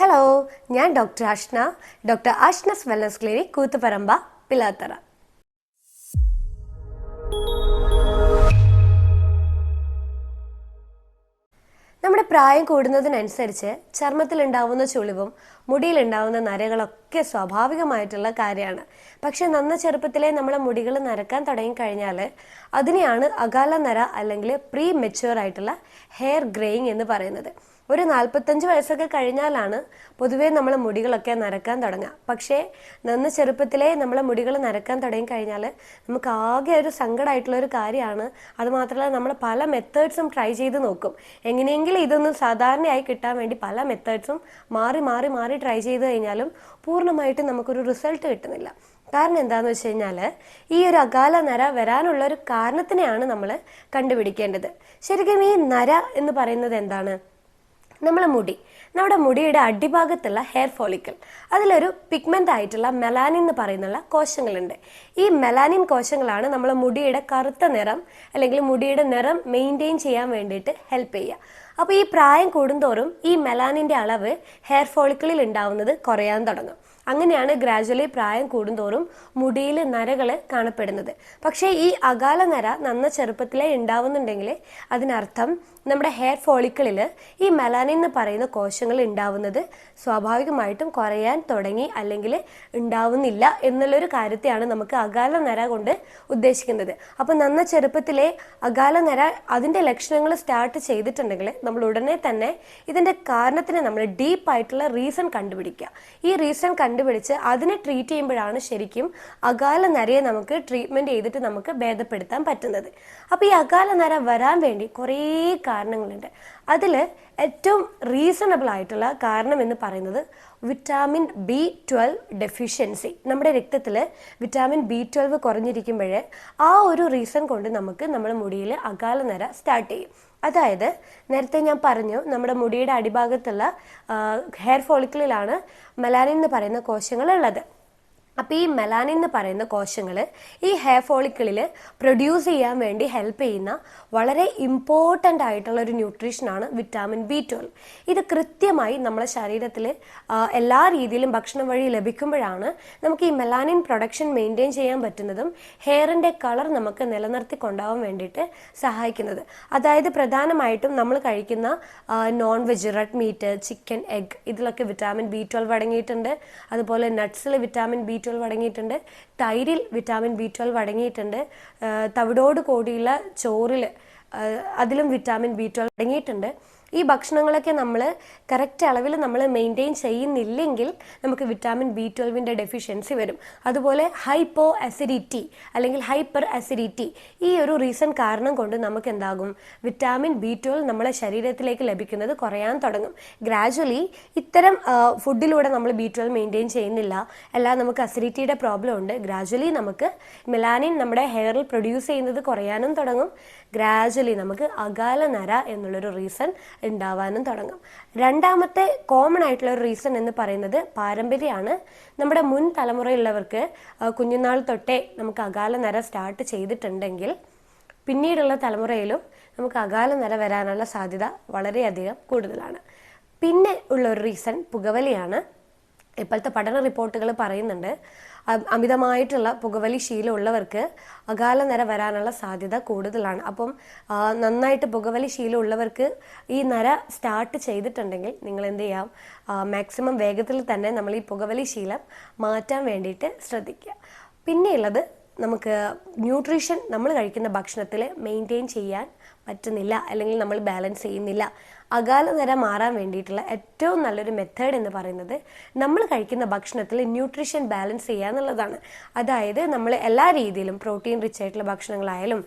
Hello ഞാൻ doctor Ashna doctor Ashna's wellness clinic Koothuparamba Pilathara. നമ്മുടെ പ്രായം കൂടുന്നതിനനുസരിച്ച് ചർമ്മത്തിലുണ്ടാവുന്ന ചുളിവും മുടിയിലുണ്ടാവുന്ന നരകളൊക്കെ സ്വാഭാവികമായിട്ടുള്ള കാര്യമാണ്. പക്ഷെ നന്ന ചെറുപ്പത്തിലെ നമ്മളെ മുടികൾ നരക്കാൻ തുടങ്ങി കഴിഞ്ഞാൽ അതിനെയാണ് അകാല നര അല്ലെങ്കിൽ പ്രീ മെച്യൂർ ആയിട്ടുള്ള ഹെയർ ഗ്രേയിങ് എന്ന് പറയുന്നത്. ഒരു നാൽപ്പത്തഞ്ച് വയസ്സൊക്കെ കഴിഞ്ഞാലാണ് പൊതുവേ നമ്മളെ മുടികളൊക്കെ നരക്കാൻ തുടങ്ങുക. പക്ഷേ നന്ന് ചെറുപ്പത്തിലേ നമ്മളെ മുടികൾ നരക്കാൻ തുടങ്ങി കഴിഞ്ഞാൽ നമുക്ക് ആകെ ഒരു സങ്കടമായിട്ടുള്ള ഒരു കാര്യമാണ് അതുമാത്രമല്ല നമ്മൾ പല മെത്തേഡ്സും ട്രൈ ചെയ്ത് നോക്കും. എങ്ങനെയെങ്കിലും ഇതൊന്നും സാധാരണയായി കിട്ടാൻ വേണ്ടി പല മെത്തേഡ്സും മാറി മാറി മാറി ട്രൈ ചെയ്ത് കഴിഞ്ഞാലും പൂർണമായിട്ടും നമുക്കൊരു റിസൾട്ട് കിട്ടുന്നില്ല. കാരണം എന്താന്ന് വെച്ച് കഴിഞ്ഞാൽ ഈ ഒരു അകാല നര വരാനുള്ള ഒരു കാരണത്തിനെയാണ് നമ്മൾ കണ്ടുപിടിക്കേണ്ടത്. ശരിക്കും ഈ നര എന്ന് പറയുന്നത് എന്താണ്? നമ്മളെ മുടി. നമ്മുടെ മുടിയുടെ അടിഭാഗത്തുള്ള ഹെയർ ഫോളിക്കിൾ അതിലൊരു പിഗ്മെന്റ് ആയിട്ടുള്ള മെലാനിൻ എന്ന് പറയുന്നുള്ള കോശങ്ങളുണ്ട്. ഈ മെലാനിൻ കോശങ്ങളാണ് നമ്മളെ മുടിയുടെ കറുത്ത നിറം അല്ലെങ്കിൽ മുടിയുടെ നിറം മെയിന്റെയിൻ ചെയ്യാൻ വേണ്ടിയിട്ട് ഹെൽപ്പ് ചെയ്യുക. അപ്പോൾ ഈ പ്രായം കൂടുന്തോറും ഈ മെലാനിന്റെ അളവ് ഹെയർ ഫോളിക്കിളിൽ ഉണ്ടാവുന്നത് കുറയാൻ തുടങ്ങും. അങ്ങനെയാണ് ഗ്രാജുവലി പ്രായം കൂടുന്തോറും മുടിയിൽ നരകൾ കാണപ്പെടുന്നത്. പക്ഷേ ഈ അകാല നര നന്ന ചെറുപ്പത്തിലേ ഉണ്ടാവുന്നുണ്ടെങ്കിൽ അതിനർത്ഥം നമ്മുടെ ഹെയർ ഫോളിക്കിളിൽ ഈ മെലാനിൻ എന്ന് പറയുന്ന കോശങ്ങൾ ഉണ്ടാവുന്നത് സ്വാഭാവികമായിട്ടും കുറയാൻ തുടങ്ങി അല്ലെങ്കിൽ ഉണ്ടാവുന്നില്ല എന്നുള്ളൊരു കാര്യത്തെയാണ് നമുക്ക് അകാല നര കൊണ്ട് ഉദ്ദേശിക്കുന്നത്. അപ്പോൾ നന്ന ചെറുപ്പത്തിലെ അകാല നര അതിന്റെ ലക്ഷണങ്ങൾ സ്റ്റാർട്ട് ചെയ്തിട്ടുണ്ടെങ്കിൽ നമ്മൾ ഉടനെ തന്നെ ഇതിന്റെ കാരണത്തിന് നമ്മൾ ഡീപ്പായിട്ടുള്ള റീസൺ കണ്ടുപിടിക്കുക. ഈ റീസൺ കണ്ടുപിടിച്ച് അതിനെ ട്രീറ്റ് ചെയ്യുമ്പോഴാണ് ശരിക്കും അകാല നരയെ നമുക്ക് ട്രീറ്റ്മെന്റ് ചെയ്തിട്ട് നമുക്ക് ഭേദപ്പെടുത്താൻ പറ്റുന്നത്. അപ്പോൾ ഈ അകാല നര വരാൻ വേണ്ടി കുറേ കാരണങ്ങളുണ്ട്. അതിൽ ഏറ്റവും റീസണബിൾ ആയിട്ടുള്ള കാരണം എന്ന് പറയുന്നത് വിറ്റാമിൻ ബി ട്വൽവ് ഡെഫിഷ്യൻസി നമ്മുടെ രക്തത്തിൽ വിറ്റാമിൻ ബി ട്വൽവ് കുറഞ്ഞിരിക്കുമ്പോൾ ആ ഒരു റീസൺ കൊണ്ട് നമുക്ക് നമ്മുടെ മുടിയിൽ അകാല നര സ്റ്റാർട്ട് ചെയ്യും. അതായത് നേരത്തെ ഞാൻ പറഞ്ഞു നമ്മുടെ മുടിയുടെ അടിഭാഗത്തുള്ള ഹെയർ ഫോളിക്കിളിലാണ് മെലാനിൻ എന്ന് പറയുന്ന കോശങ്ങൾ ഉള്ളത് അപ്പോൾ ഈ മെലാനിൻ എന്ന് പറയുന്ന കോശങ്ങൾ ഈ ഹെയർ ഫോളിക്കിളിൽ പ്രൊഡ്യൂസ് ചെയ്യാൻ വേണ്ടി ഹെൽപ്പ് ചെയ്യുന്ന വളരെ ഇമ്പോർട്ടന്റ് ആയിട്ടുള്ള ഒരു ന്യൂട്രീഷൻ ആണ് വിറ്റാമിൻ ബി ട്വൽവ് ഇത് കൃത്യമായി നമ്മുടെ ശരീരത്തിൽ എല്ലാ രീതിയിലും ഭക്ഷണം വഴി ലഭിക്കുമ്പോഴാണ് നമുക്ക് ഈ മെലാനിൻ പ്രൊഡക്ഷൻ മെയിന്റെയിൻ ചെയ്യാൻ പറ്റുന്നതും ഹെയറിന്റെ കളർ നമുക്ക് നിലനിർത്തി കൊണ്ടാവാൻ വേണ്ടിയിട്ട് സഹായിക്കുന്നത്. അതായത് പ്രധാനമായിട്ടും നമ്മൾ കഴിക്കുന്ന non veg red meat chicken egg ഇതിലൊക്കെ വിറ്റാമിൻ ബി ട്വൽവ് അടങ്ങിയിട്ടുണ്ട്. അതുപോലെ നട്ട്സിൽ വിറ്റാമിൻ ബി ട്വൽവ് അടങ്ങിയിട്ടുണ്ട് തൈരിൽ വിറ്റാമിൻ ബി ട്വൽവ് അടങ്ങിയിട്ടുണ്ട് തവിടോട് കൂടിയുള്ള ചോറിൽ അതിലും വിറ്റാമിൻ ബി ട്വൽവ് അടങ്ങിയിട്ടുണ്ട് ഈ ഭക്ഷണങ്ങളൊക്കെ നമ്മൾ കറക്റ്റ് അളവിൽ നമ്മൾ മെയിന്റെയിൻ ചെയ്യുന്നില്ലെങ്കിൽ നമുക്ക് വിറ്റാമിൻ ബി ട്വൽവിന്റെ ഡെഫിഷ്യൻസി വരും. അതുപോലെ ഹൈപ്പോ അസിഡിറ്റി അല്ലെങ്കിൽ ഹൈപ്പർ അസിഡിറ്റി ഈ ഒരു റീസൺ കാരണം കൊണ്ട് നമുക്ക് എന്താകും വിറ്റാമിൻ ബി ട്വൽവ് നമ്മളെ ശരീരത്തിലേക്ക് ലഭിക്കുന്നത് കുറയാൻ തുടങ്ങും. ഗ്രാജുവലി ഇത്തരം ഫുഡിലൂടെ നമ്മൾ ബി ട്വൽവ് മെയിന്റെയിൻ ചെയ്യുന്നില്ല. അല്ലാതെ നമുക്ക് അസിഡിറ്റിയുടെ പ്രോബ്ലം ഉണ്ട്. ഗ്രാജുവലി നമുക്ക് മെലാനിൻ നമ്മുടെ ഹെയറിൽ പ്രൊഡ്യൂസ് ചെയ്യുന്നത് കുറയാനും തുടങ്ങും. ഗ്രാജുവലി നമുക്ക് അകാല നര എന്നുള്ളൊരു റീസൺ ഉണ്ടാവാനും തുടങ്ങും. രണ്ടാമത്തെ കോമൺ ആയിട്ടുള്ള ഒരു റീസൺ എന്ന് പറയുന്നത് പാരമ്പര്യമാണ്. നമ്മുടെ മുൻ തലമുറയുള്ളവർക്ക് കുഞ്ഞുനാൾ തൊട്ടേ നമുക്ക് അകാല നര സ്റ്റാർട്ട് ചെയ്തിട്ടുണ്ടെങ്കിൽ പിന്നീടുള്ള തലമുറയിലും നമുക്ക് അകാല നര വരാനുള്ള സാധ്യത വളരെയധികം കൂടുതലാണ്. പിന്നെ ഉള്ള ഒരു റീസൺ പുകവലിയാണ്. ഇപ്പോഴത്തെ പഠന റിപ്പോർട്ടുകൾ പറയുന്നുണ്ട്. അമിതമായിട്ടുള്ള പുകവലി ശീലമുള്ളവർക്ക് അകാല നര വരാനുള്ള സാധ്യത കൂടുതലാണ്. അപ്പം നന്നായിട്ട് പുകവലി ശീലമുള്ളവർക്ക് ഈ നര സ്റ്റാർട്ട് ചെയ്തിട്ടുണ്ടെങ്കിൽ നിങ്ങൾ എന്ത് ചെയ്യാം? മാക്സിമം വേഗത്തിൽ തന്നെ നമ്മൾ ഈ പുകവലി ശീലം മാറ്റാൻ വേണ്ടിയിട്ട് ശ്രദ്ധിക്കുക. പിന്നെയുള്ളത് നമുക്ക് ന്യൂട്രീഷൻ നമ്മൾ കഴിക്കുന്ന ഭക്ഷണത്തിൽ മെയിന്റെയിൻ ചെയ്യാൻ പറ്റുന്നില്ല. അല്ലെങ്കിൽ നമ്മൾ ബാലൻസ് ചെയ്യുന്നില്ല. അകാല നിര മാറാൻ വേണ്ടിയിട്ടുള്ള ഏറ്റവും നല്ലൊരു മെത്തേഡ് എന്ന് പറയുന്നത് നമ്മൾ കഴിക്കുന്ന ഭക്ഷണത്തിൽ ന്യൂട്രീഷൻ ബാലൻസ് ചെയ്യുക എന്നുള്ളതാണ്. അതായത് നമ്മൾ എല്ലാ രീതിയിലും പ്രോട്ടീൻ റിച്ച് ആയിട്ടുള്ള ഭക്ഷണങ്ങളായാലും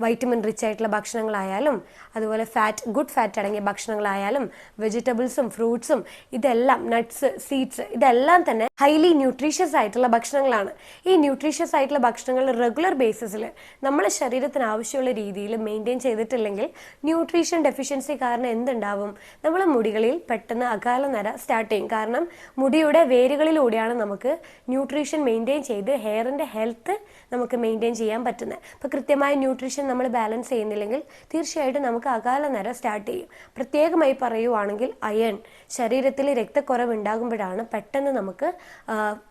വൈറ്റമിൻ റിച്ച് ആയിട്ടുള്ള ഭക്ഷണങ്ങളായാലും അതുപോലെ ഫാറ്റ് ഗുഡ് ഫാറ്റ് അടങ്ങിയ ഭക്ഷണങ്ങളായാലും വെജിറ്റബിൾസും ഫ്രൂട്ട്സും ഇതെല്ലാം നട്ട്സ് സീഡ്സ് ഇതെല്ലാം തന്നെ ഹൈലി ന്യൂട്രീഷ്യസ് ആയിട്ടുള്ള ഭക്ഷണങ്ങളാണ്. ഈ ന്യൂട്രീഷ്യസ് ആയിട്ടുള്ള ഭക്ഷണങ്ങൾ റെഗുലർ ബേസിസിൽ നമ്മുടെ ശരീരത്തിന് ആവശ്യമുള്ള രീതിയിൽ മെയിന്റെയിൻ ചെയ്തിട്ടില്ലെങ്കിൽ ന്യൂട്രീഷൻ ഡെഫിഷ്യൻസി കാരണം എന്തുണ്ടാവും? നമ്മളെ മുടികളിൽ പെട്ടെന്ന് അകാല നര സ്റ്റാർട്ട് ചെയ്യും. കാരണം മുടിയുടെ വേരുകളിലൂടെയാണ് നമുക്ക് ന്യൂട്രീഷൻ മെയിന്റെയിൻ ചെയ്ത് ഹെയറിന്റെ ഹെൽത്ത് നമുക്ക് മെയിന്റെയിൻ ചെയ്യാൻ പറ്റുന്നത്. അപ്പോൾ കൃത്യമായ ന്യൂട്രീഷൻ നമ്മൾ ബാലൻസ് ചെയ്യുന്നില്ലെങ്കിൽ തീർച്ചയായിട്ടും നമുക്ക് അകാല നര സ്റ്റാർട്ട് ചെയ്യും. പ്രത്യേകമായി പറയുവാണെങ്കിൽ അയൺ. ശരീരത്തിൽ രക്തക്കുറവ് ഉണ്ടാകുമ്പോഴാണ് പെട്ടെന്ന് നമുക്ക്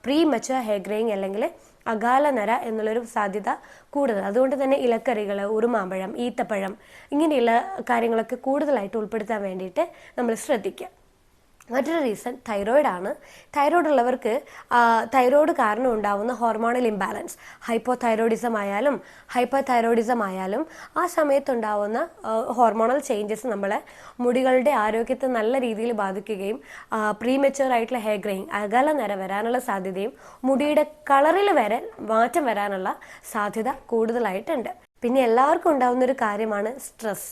പ്രീ മച്ചുവർ ഹെയർ ഗ്രേയിങ് അല്ലെങ്കിൽ അകാല നര എന്നുള്ളൊരു സാധ്യത കൂടുതൽ. അതുകൊണ്ട് തന്നെ ഇലക്കറികൾ ഉറുമാമ്പഴം ഈത്തപ്പഴം ഇങ്ങനെയുള്ള കാര്യങ്ങളൊക്കെ കൂടുതലായിട്ട് ഉൾപ്പെടുത്താൻ വേണ്ടിയിട്ട് നമ്മൾ ശ്രദ്ധിക്കുക. മറ്റൊരു റീസൺ തൈറോയിഡ് ആണ് തൈറോയ്ഡ് ഉള്ളവർക്ക് തൈറോയ്ഡ് കാരണം ഉണ്ടാവുന്ന ഹോർമോണൽ ഇംബാലൻസ് ഹൈപ്പോ തൈറോയിഡിസം ആയാലും ഹൈപ്പർ തൈറോയിഡിസം ആയാലും ആ സമയത്തുണ്ടാവുന്ന ഹോർമോണൽ ചേഞ്ചസ് നമ്മളെ മുടികളുടെ ആരോഗ്യത്തെ നല്ല രീതിയിൽ ബാധിക്കുകയും പ്രീമെച്യൂർ ആയിട്ടുള്ള ഹെയർ ഗ്രെയിങ് അകല നിര വരാനുള്ള സാധ്യതയും മുടിയുടെ കളറിൽ വരെ മാറ്റം വരാനുള്ള സാധ്യത കൂടുതലായിട്ടുണ്ട്. പിന്നെ എല്ലാവർക്കും ഉണ്ടാവുന്ന ഒരു കാര്യമാണ് സ്ട്രെസ്.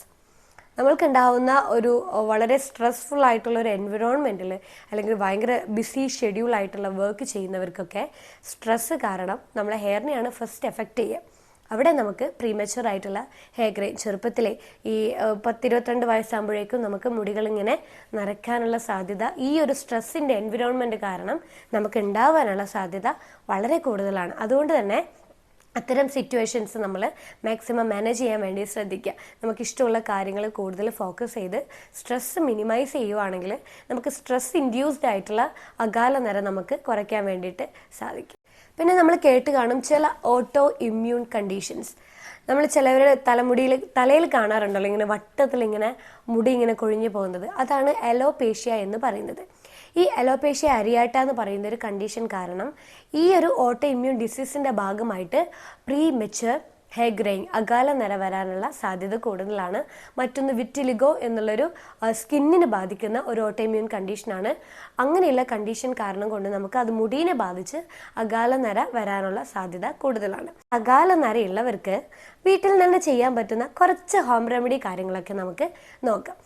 നമ്മൾക്കുണ്ടാവുന്ന ഒരു വളരെ സ്ട്രെസ്ഫുൾ ആയിട്ടുള്ള ഒരു എൻവിറോൺമെന്റിൽ അല്ലെങ്കിൽ ഭയങ്കര ബിസി ഷെഡ്യൂൾ ആയിട്ടുള്ള വർക്ക് ചെയ്യുന്നവർക്കൊക്കെ സ്ട്രെസ്സ് കാരണം നമ്മളെ ഹെയറിനെയാണ് ഫസ്റ്റ് എഫക്റ്റ് ചെയ്യുക. അവിടെ നമുക്ക് പ്രീമച്ചുവർ ആയിട്ടുള്ള ഹെയർ ഗ്രെയിൻ ചെറുപ്പത്തിലെ ഈ പത്തിരുപത്തിരണ്ട് വയസ്സാകുമ്പോഴേക്കും നമുക്ക് മുടികളിങ്ങനെ നരയ്ക്കാനുള്ള സാധ്യത ഈ ഒരു സ്ട്രെസ്സിന്റെ എൻവിറോൺമെന്റ് കാരണം നമുക്ക് ഉണ്ടാവാനുള്ള സാധ്യത വളരെ കൂടുതലാണ്. അതുകൊണ്ട് തന്നെ അത്തരം സിറ്റുവേഷൻസ് നമ്മൾ മാക്സിമം മാനേജ് ചെയ്യാൻ വേണ്ടി ശ്രദ്ധിക്കുക. നമുക്ക് ഇഷ്ടമുള്ള കാര്യങ്ങൾ കൂടുതൽ ഫോക്കസ് ചെയ്ത് സ്ട്രെസ് മിനിമൈസ് ചെയ്യുവാണെങ്കിൽ നമുക്ക് സ്ട്രെസ് ഇൻഡ്യൂസ്ഡ് ആയിട്ടുള്ള അകാല നിര നമുക്ക് കുറയ്ക്കാൻ വേണ്ടിയിട്ട് സാധിക്കും. പിന്നെ നമ്മൾ കേട്ട് കാണും ചില ഓട്ടോ ഇമ്മ്യൂൺ കണ്ടീഷൻസ് നമ്മൾ ചിലവരുടെ തലമുടിയിൽ തലയിൽ കാണാറുണ്ടല്ലോ ഇങ്ങനെ വട്ടത്തിൽ ഇങ്ങനെ മുടി ഇങ്ങനെ കൊഴിഞ്ഞു പോകുന്നത്. അതാണ് എലോപേഷ്യ എന്ന് പറയുന്നത്. ഈ അലോപേഷ്യ അരിയാട്ട എന്ന് പറയുന്ന ഒരു കണ്ടീഷൻ കാരണം ഈ ഒരു ഓട്ടോ ഇമ്മ്യൂൺ ഡിസീസിന്റെ ഭാഗമായിട്ട് പ്രീ മെച്ചർ ഹെയർ ഗ്രെയിൻ അകാല നിര വരാനുള്ള സാധ്യത കൂടുതലാണ്. മറ്റൊന്ന് വിറ്റിലിഗോ എന്നുള്ളൊരു സ്കിന്നിന് ബാധിക്കുന്ന ഒരു ഓട്ടോഇമ്യൂൺ കണ്ടീഷനാണ് അങ്ങനെയുള്ള കണ്ടീഷൻ കാരണം കൊണ്ട് നമുക്ക് അത് മുടീനെ ബാധിച്ച് അകാല നര വരാനുള്ള സാധ്യത കൂടുതലാണ്. അകാല നരയുള്ളവർക്ക് വീട്ടിൽ തന്നെ ചെയ്യാൻ പറ്റുന്ന കുറച്ച് ഹോം റെമഡി കാര്യങ്ങളൊക്കെ നമുക്ക് നോക്കാം.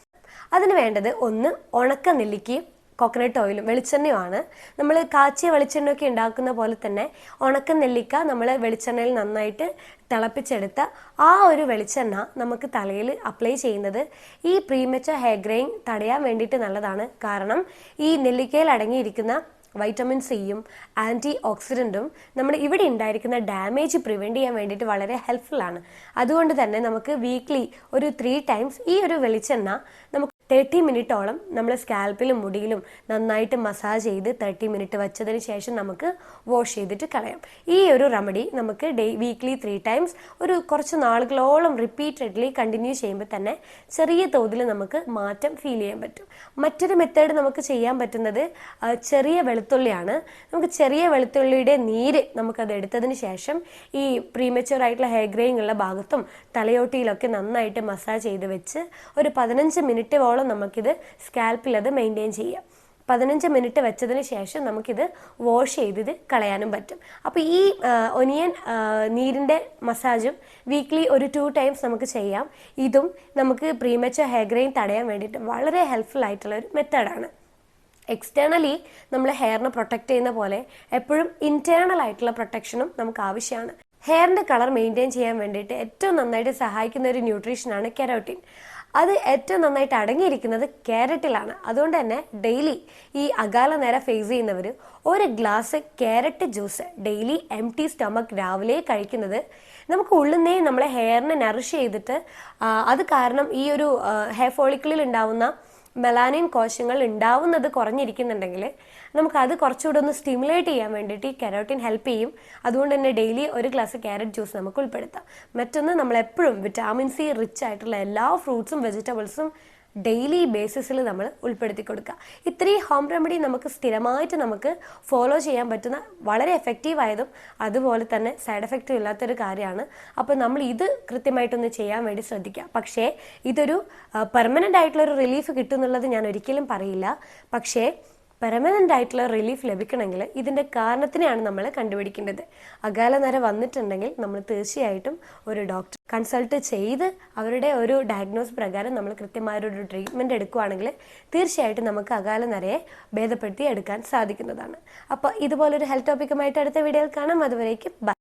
അതിന് വേണ്ടത് ഒന്ന് ഉണക്ക നെല്ലിക്കയും കോക്കനട്ട് ഓയിലും വെളിച്ചെണ്ണയുമാണ്. നമ്മൾ കാച്ചിയ വെളിച്ചെണ്ണയൊക്കെ ഉണ്ടാക്കുന്ന പോലെ തന്നെ ഉണക്ക നെല്ലിക്ക നമ്മൾ വെളിച്ചെണ്ണയിൽ നന്നായിട്ട് തിളപ്പിച്ചെടുത്ത ആ ഒരു വെളിച്ചെണ്ണ നമുക്ക് തലയിൽ അപ്ലൈ ചെയ്യുന്നത് ഈ പ്രീമച്ച ഹെയർ ഗ്രെയിൻ തടയാൻ വേണ്ടിയിട്ട് നല്ലതാണ്. കാരണം ഈ നെല്ലിക്കയിൽ അടങ്ങിയിരിക്കുന്ന വൈറ്റമിൻ സിയും ആന്റി ഓക്സിഡന്റും നമ്മൾ ഇവിടെ ഉണ്ടായിരിക്കുന്ന ഡാമേജ് പ്രിവെന്റ് ചെയ്യാൻ വേണ്ടിയിട്ട് വളരെ ഹെൽപ്ഫുൾ ആണ്. അതുകൊണ്ട് തന്നെ നമുക്ക് വീക്ക്ലി ഒരു ത്രീ ടൈംസ് ഈ ഒരു വെളിച്ചെണ്ണ നമുക്ക് തേർട്ടി മിനിറ്റോളം നമ്മൾ സ്കാൽപ്പിലും മുടിയിലും നന്നായിട്ട് മസാജ് ചെയ്ത് തേർട്ടി മിനിറ്റ് വെച്ചതിന് ശേഷം നമുക്ക് വാഷ് ചെയ്തിട്ട് കളയാം. ഈ ഒരു റെമഡി നമുക്ക് ഡേ വീക്ക്ലി ത്രീ ടൈംസ് ഒരു കുറച്ച് നാളുകളോളം റിപ്പീറ്റഡ്ലി കണ്ടിന്യൂ ചെയ്യുമ്പോൾ തന്നെ ചെറിയ തോതിൽ നമുക്ക് മാറ്റം ഫീൽ ചെയ്യാൻ പറ്റും. മറ്റൊരു മെത്തേഡ് നമുക്ക് ചെയ്യാൻ പറ്റുന്നത് ചെറിയ വെളുത്തുള്ളിയാണ്. നമുക്ക് ചെറിയ വെളുത്തുള്ളിയുടെ നീര് നമുക്കത് എടുത്തതിന് ശേഷം ഈ പ്രീമച്ചുവർ ആയിട്ടുള്ള ഹെയർ ഗ്രേയിങ് ഉള്ള ഭാഗത്തും തലയോട്ടിയിലൊക്കെ നന്നായിട്ട് മസാജ് ചെയ്ത് വെച്ച് ഒരു പതിനഞ്ച് മിനിറ്റോളം നമുക്കിത് സ്കാൽപ്പിൽ അത് മെയിന്റെയിൻ ചെയ്യാം. പതിനഞ്ച് മിനിറ്റ് വെച്ചതിന് ശേഷം നമുക്കിത് വാഷ് ചെയ്തിത് കളയാനും പറ്റും. അപ്പോൾ ഈ ഒനിയൻ നീരിന്റെ മസാജും വീക്ക്ലി ഒരു ടു ടൈംസ് നമുക്ക് ചെയ്യാം. ഇതും നമുക്ക് പ്രീമച്ച ഹെയർ ഗ്രെയിൻ തടയാൻ വേണ്ടിയിട്ട് വളരെ ഹെൽപ്ഫുൾ ആയിട്ടുള്ള ഒരു മെത്തേഡാണ് എക്സ്റ്റേണലി നമ്മൾ ഹെയറിനെ പ്രൊട്ടക്റ്റ് ചെയ്യുന്ന പോലെ എപ്പോഴും ഇന്റേണൽ ആയിട്ടുള്ള പ്രൊട്ടക്ഷനും നമുക്ക് ആവശ്യമാണ്. ഹെയറിന്റെ കളർ മെയിന്റെയിൻ ചെയ്യാൻ വേണ്ടിയിട്ട് ഏറ്റവും നന്നായിട്ട് സഹായിക്കുന്ന ഒരു ന്യൂട്രീഷനാണ് കെരോട്ടിൻ അത് ഏറ്റവും നന്നായിട്ട് അടങ്ങിയിരിക്കുന്നത് ക്യാരറ്റിലാണ്. അതുകൊണ്ട് തന്നെ ഡെയിലി ഈ അകാല നേര ഫേസ് ചെയ്യുന്നവർ ഒരു glass carrot juice daily empty stomach രാവിലെ കഴിക്കുന്നത് നമുക്ക് ഉള്ളുന്നേ നമ്മളെ ഹെയറിനെ നറിഷ് ചെയ്തിട്ട് അത് കാരണം ഈ ഒരു ഹെയർ ഫോളിക്കിളിൽ ഉണ്ടാവുന്ന മെലാനിൻ കോശങ്ങൾ ഉണ്ടാവുന്നത് കുറഞ്ഞിരിക്കുന്നുണ്ടെങ്കിൽ നമുക്ക് അത് കുറച്ചുകൂടെ ഒന്ന് സ്റ്റിമുലേറ്റ് ചെയ്യാൻ വേണ്ടിയിട്ട് ഈ കരോട്ടിൻ ഹെൽപ്പ് ചെയ്യും. അതുകൊണ്ട് തന്നെ ഡെയിലി ഒരു ഗ്ലാസ് ക്യാരറ്റ് ജ്യൂസ് നമുക്ക് ഉൾപ്പെടുത്താം. മറ്റൊന്ന് നമ്മൾ എപ്പോഴും വിറ്റാമിൻ സി റിച്ച് ആയിട്ടുള്ള എല്ലാ ഫ്രൂട്ട്സും വെജിറ്റബിൾസും ഡെയിലി ബേസിസിൽ നമ്മൾ ഉൾപ്പെടുത്തി കൊടുക്കുക. ഇത്രയും ഹോം റെമഡി നമുക്ക് സ്ഥിരമായിട്ട് നമുക്ക് ഫോളോ ചെയ്യാൻ പറ്റുന്ന വളരെ എഫക്റ്റീവായതും അതുപോലെ തന്നെ സൈഡ് എഫക്റ്റും ഇല്ലാത്തൊരു കാര്യമാണ്. അപ്പോൾ നമ്മൾ ഇത് കൃത്യമായിട്ടൊന്ന് ചെയ്യാൻ വേണ്ടി ശ്രദ്ധിക്കുക. പക്ഷേ ഇതൊരു പെർമനന്റ് ആയിട്ടുള്ളൊരു റിലീഫ് കിട്ടുന്നുള്ളത് ഞാൻ ഒരിക്കലും പറയില്ല. പക്ഷേ പെർമനന്റ് ആയിട്ടുള്ള റിലീഫ് ലഭിക്കണമെങ്കിൽ ഇതിന്റെ കാരണത്തിനെയാണ് നമ്മൾ കണ്ടുപിടിക്കേണ്ടത്. അകാല നര വന്നിട്ടുണ്ടെങ്കിൽ നമ്മൾ തീർച്ചയായിട്ടും ഒരു ഡോക്ടർ കൺസൾട്ട് ചെയ്ത് അവരുടെ ഒരു ഡയഗ്നോസ് പ്രകാരം നമ്മൾ കൃത്യമായ ഒരു ട്രീറ്റ്മെന്റ് എടുക്കുകയാണെങ്കിൽ തീർച്ചയായിട്ടും നമുക്ക് അകാല നരയെ ഭേദപ്പെടുത്തി എടുക്കാൻ സാധിക്കുന്നതാണ്. അപ്പോൾ ഇതുപോലൊരു ഹെൽത്ത് ടോപ്പിക്കുമായിട്ട് അടുത്ത വീഡിയോയിൽ കാണാം. അതുവരേക്കും ബൈ